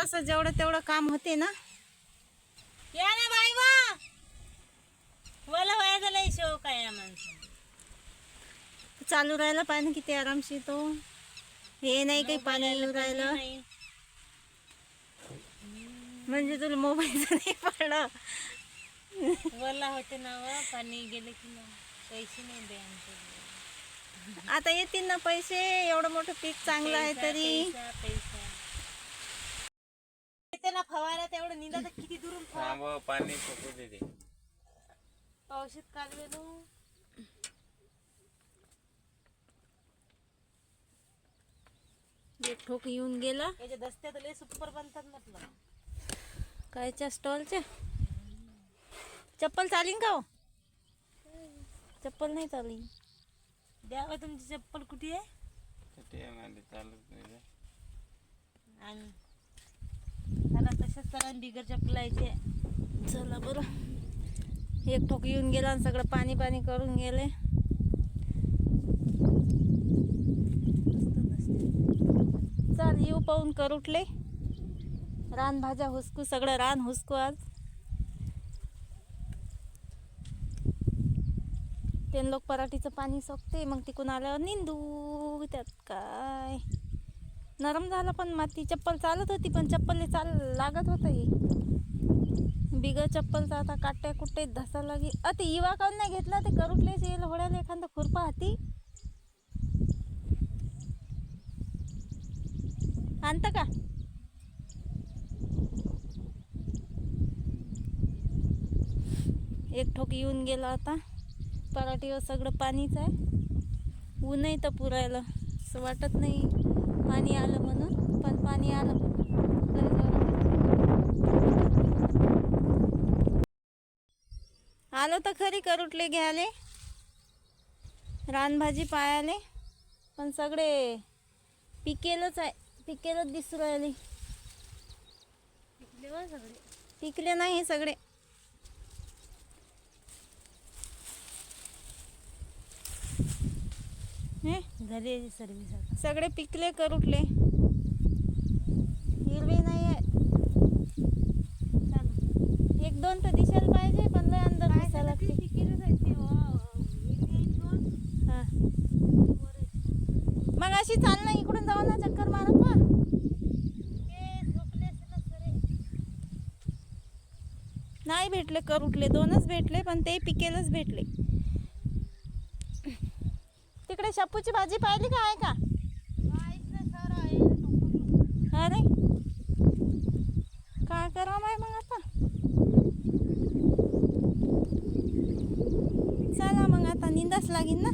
कसं जेवढं तेवढं काम होते ना. या ना बाई वा मला वया झाला शो काय या माणसं चालू राहिलं पाणी किती आरामशी तो. हे नाही काही पाणी राहिलं. म्हणजे तुला मोबाईलचं नाही पडलं. वला होते ना पाणी गेले की ना पैसे नाही दे आमचे आता येतील ना पैसे एवढं मोठं पीक चांगलं आहे तरी. पैसा. येते ना फवारा तेवढं निंदा तर किती दुरून फवारा थांब पाणी फेकू दे ते. औषध काढलेलो एक ठोक येऊन गेला. याच्या दस्त्यात लय सुपर बनतात म्हटलं. कायच्या? स्टॉलच्या? चप्पल चालीन का हो? चप्पल नाही चाली द्यावा तुमची चप्पल कुठे आहे? ते म्हणाले चालत नाही रे. आणि त्याला बिगर चपलायचे चला बरं. एक ठोक येऊन गेला आणि सगळं पाणी पाणी करून गेले. चल येऊ पाहून कर उठले. रान भाज्या हुसकू सगळं रान हुसकू आज. ते लोक पराठीचं पाणी सोकते मग तिकून आल्यावर निंदू त्यात काय? नरम झालं पण माती चप्पल चालत होती पण चप्पल चाल लागत होतं ही. बिगर चप्पलचा आता काट्या कुट्टे धसा लागी अति इवा काऊन नाही घेतला ते करुटलेच येईल. होड्याला एखादा खुरपा हाती. आणतं का? एक ठोक येऊन गेला आता. पराठीवर सगळं पाणीच आहे. ऊनही तर पुरायला. असं वाटत नाही. पाणी आलं म्हणून पण पाणी आलं आलो तर खरी करुटले घ्याले रानभाजी पायाले पण सगळे पिकेलच आहे पिकेलच दिसू राहिले. पिकले नाही सगळे. झाली याची सर्विस आता. सगळे पिकले करुटले हिरवे नाही आहे. एक दोन तर दिसायला पाहिजे पण लय अंदर दिसायला लागते. हा मग अशी चाल ना इकडून जाऊ ना चक्कर मारत मग नाही भेटले करुटले दोनच भेटले पण ते पिकेलच भेटले. तिकडे शापूची भाजी पाहिली का आहे का? अरे काय करा माय मग आता? चला मग आता निंदाच लागेल ना?